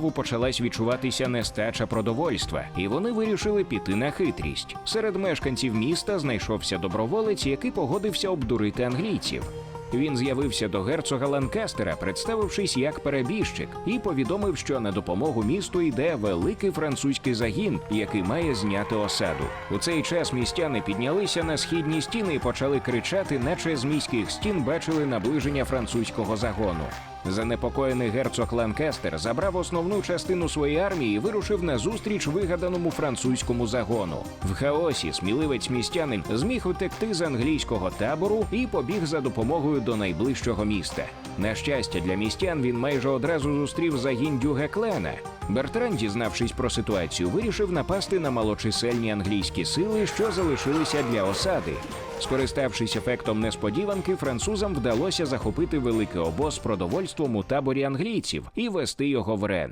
знову почалась відчуватися нестача продовольства, і вони вирішили піти на хитрість. Серед мешканців міста знайшовся доброволець, який погодився обдурити англійців. Він з'явився до герцога Ланкастера, представившись як перебіжчик, і повідомив, що на допомогу місту йде великий французький загін, який має зняти осаду. У цей час містяни піднялися на східні стіни і почали кричати, наче з міських стін бачили наближення французького загону. Занепокоєний герцог Ланкестер забрав основну частину своєї армії і вирушив на зустріч вигаданому французькому загону. В хаосі сміливець містянин зміг утекти з англійського табору і побіг за допомогою до найближчого міста. На щастя для містян, він майже одразу зустрів загін Дюге Клена. Бертран, дізнавшись про ситуацію, вирішив напасти на малочисельні англійські сили, що залишилися для осади. Скориставшись ефектом несподіванки, французам вдалося захопити великий обоз з продовольством у таборі англійців і вести його в Рен.